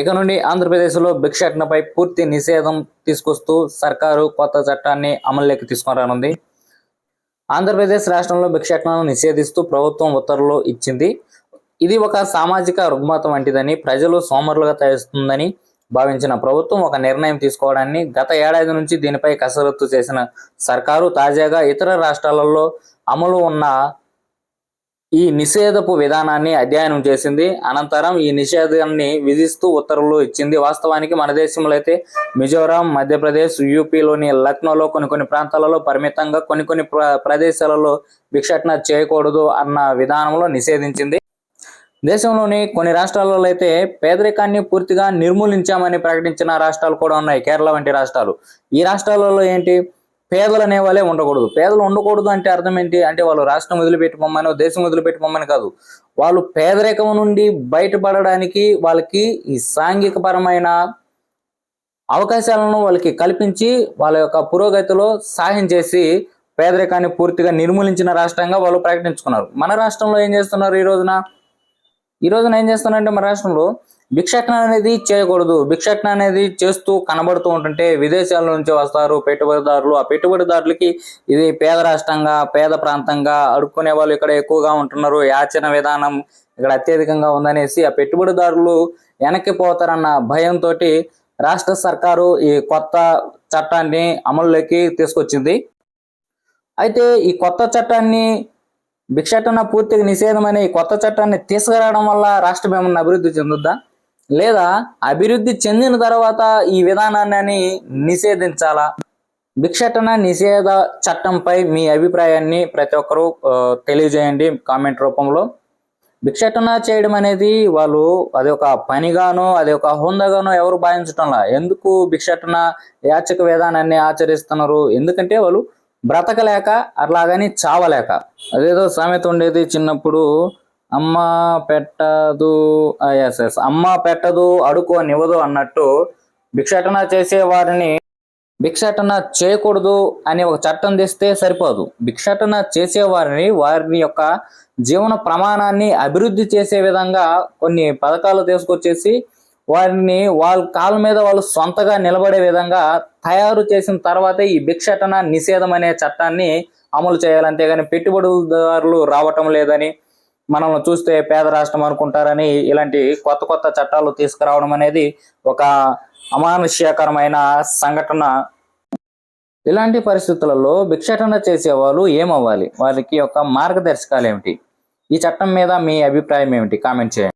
ఇక నుండి ఆంధ్రప్రదేశ్లో భిక్షాటనపై పూర్తి నిషేధం తీసుకొస్తూ సర్కారు కొత్త చట్టాన్ని అమల్లోకి తీసుకురానుంది. ఆంధ్రప్రదేశ్ రాష్ట్రంలో భిక్షాటనను నిషేధిస్తూ ప్రభుత్వం ఉత్తర్వులు ఇచ్చింది. ఇది ఒక సామాజిక రుగ్మత వంటిదని ప్రజలు సోమరులుగా తయారుస్తుందని భావించిన ప్రభుత్వం ఒక నిర్ణయం తీసుకోవడాన్ని గత ఏడాది నుంచి దీనిపై కసరత్తు చేసిన సర్కారు తాజాగా ఇతర రాష్ట్రాలలో అమలు ఉన్న ఈ నిషేధపు విధానాన్ని అధ్యయనం చేసింది. అనంతరం ఈ నిషేధాన్ని విధిస్తూ ఉత్తర్వులు ఇచ్చింది. వాస్తవానికి మన దేశంలో అయితే మిజోరాం మధ్యప్రదేశ్ యూపీలోని లక్నోలో కొన్ని కొన్ని ప్రాంతాలలో పరిమితంగా కొన్ని కొన్ని ప్ర- ప్రదేశాలలో భిక్షాటన చేయకూడదు అన్న విధానంలో నిషేధించింది. దేశంలోని కొన్ని రాష్ట్రాలలో అయితే పేదరికాన్ని పూర్తిగా నిర్మూలించామని ప్రకటించిన రాష్ట్రాలు కూడా ఉన్నాయి. కేరళ వంటి రాష్ట్రాలు. ఈ రాష్ట్రాలలో ఏంటి? పేదలు అనే వాళ్ళే ఉండకూడదు. పేదలు ఉండకూడదు అంటే అర్థం ఏంటి? అంటే వాళ్ళు రాష్ట్రం వదిలిపెట్టి పొమ్మని దేశం వదిలిపెట్టి పొమ్మని కాదు. వాళ్ళు పేదరికం నుండి బయటపడడానికి వాళ్ళకి ఈ సాంఘిక పరమైన అవకాశాలను వాళ్ళకి కల్పించి వాళ్ళ యొక్క పురోగతిలో సహాయం చేసి పేదరికాన్ని పూర్తిగా నిర్మూలించిన రాష్ట్రంగా వాళ్ళు ప్రకటించుకున్నారు. మన రాష్ట్రంలో ఏం చేస్తున్నారు ఈ రోజున? ఈ రోజున ఏం చేస్తున్నారంటే మన రాష్ట్రంలో భిక్షాటన అనేది చేయకూడదు. భిక్షాటన అనేది చేస్తూ కనబడుతూ ఉంటుంటే విదేశాల నుంచి వస్తారు. పెట్టుబడిదారులు ఆ పెట్టుబడిదారులకి ఇది పేద రాష్ట్రంగా పేద ప్రాంతంగా అడుక్కునే వాళ్ళు ఇక్కడ ఎక్కువగా ఉంటున్నారు. యాచన విధానం ఇక్కడ అత్యధికంగా ఉందనేసి ఆ పెట్టుబడిదారులు వెనక్కి పోతారన్న భయంతో రాష్ట్ర సర్కారు ఈ కొత్త చట్టాన్ని అమల్లోకి తీసుకొచ్చింది. అయితే ఈ కొత్త చట్టాన్ని భిక్షాటన పూర్తిగా నిషేధం అనే ఈ కొత్త చట్టాన్ని తీసుకురావడం వల్ల రాష్ట్రం ఏమన్నా అభివృద్ధి చెందుద్దా? లేదా అభివృద్ధి చెందిన తర్వాత ఈ విధానాన్ని నిషేధించాలా? భిక్షటన నిషేధ చట్టంపై మీ అభిప్రాయాన్ని ప్రతి ఒక్కరూ తెలియజేయండి కామెంట్ రూపంలో. భిక్షటన చేయడం అనేది వాళ్ళు అది ఒక పనిగానో అది ఒక హుందగానో ఎవరు భావించటంలా? ఎందుకు భిక్షటన యాచక విధానాన్ని ఆచరిస్తున్నారు? ఎందుకంటే వాళ్ళు బ్రతకలేక అట్లాగని చావలేక. అదేదో సామెత ఉండేది చిన్నప్పుడు అమ్మ పెట్టదు. ఎస్ ఎస్ అమ్మ పెట్టదు అడుకోనివ్వదు అన్నట్టు భిక్షాటన చేసే వారిని భిక్షాటన చేయకూడదు అనే ఒక చట్టం తెస్తే సరిపోదు. భిక్షాటన చేసే వారిని వారి యొక్క జీవన ప్రమాణాన్ని అభివృద్ధి చేసే విధంగా కొన్ని పథకాలు తీసుకొచ్చేసి వారిని వాళ్ళ కాళ్ళ మీద వాళ్ళు సొంతగా నిలబడే విధంగా తయారు చేసిన తర్వాతే ఈ భిక్షాటన నిషేధం అనే చట్టాన్ని అమలు చేయాలంతేగాని పెట్టుబడిదారులు రావటం లేదని మనల్ని చూస్తే పేద రాష్ట్రం అనుకుంటారని ఇలాంటి కొత్త కొత్త చట్టాలు తీసుకురావడం అనేది ఒక అమానుష్యకరమైన సంఘటన. ఇలాంటి పరిస్థితులలో భిక్షాటన చేసేవాళ్ళు ఏమవ్వాలి? వారికి యొక్క మార్గదర్శకాలు ఏమిటి? ఈ చట్టం మీద మీ అభిప్రాయం ఏమిటి? కామెంట్ చేయండి.